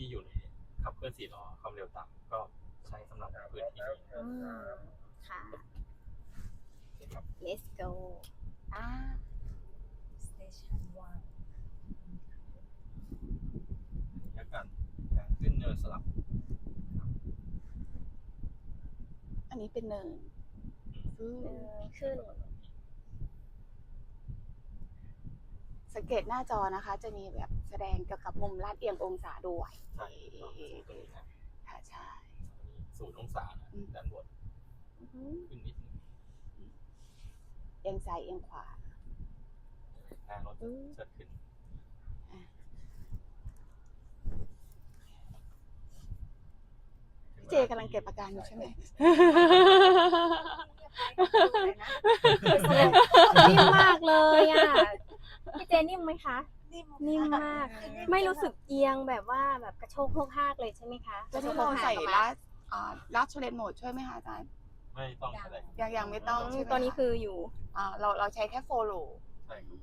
ที่อยู่ในขับเคลื่อนสี่ล้อความเร็วต่ำก็ใช้สำหรับพื้นที่นี้อืมค่ะ ครับ let's go อ่า station one และการการขึ้นเนินสลับอันนี้เป็นเนินอืมเดินขึ้น สังเกตหน้าจอนะคะ จะมีแบบแสดงเกี่ยวกับมุมลาดเอียงองศาด้วยใช่ครับตรงนี้นะค่ะใช่ศูนย์องศานะอืมด้านบนอือหือขึ้นนิดนึงเอียงซ้ายเอียงขวาหน้ารถอืมเชิดขึ้นพี่เจกำลังเก็บอาการอยู่ใช่ไหมนิ่มมากเลยอะ พี่เจนิ่มไหมคะ นิ่มนิ่มมาก ไม่รู้สึกเอียงแบบว่าแบบกระโชกโคกหากเลยใช่ไหมคะแล้วที่เราใส่ลาดอ่าลาดเชเลนโหมดช่วยไหมคะอาจารย์ ไม่ต้องแสดงยังยังไม่ต้องใช่ไหมตอนนี้คืออยู่อ่าเราเราใช้แค่โฟโลใช่ครับ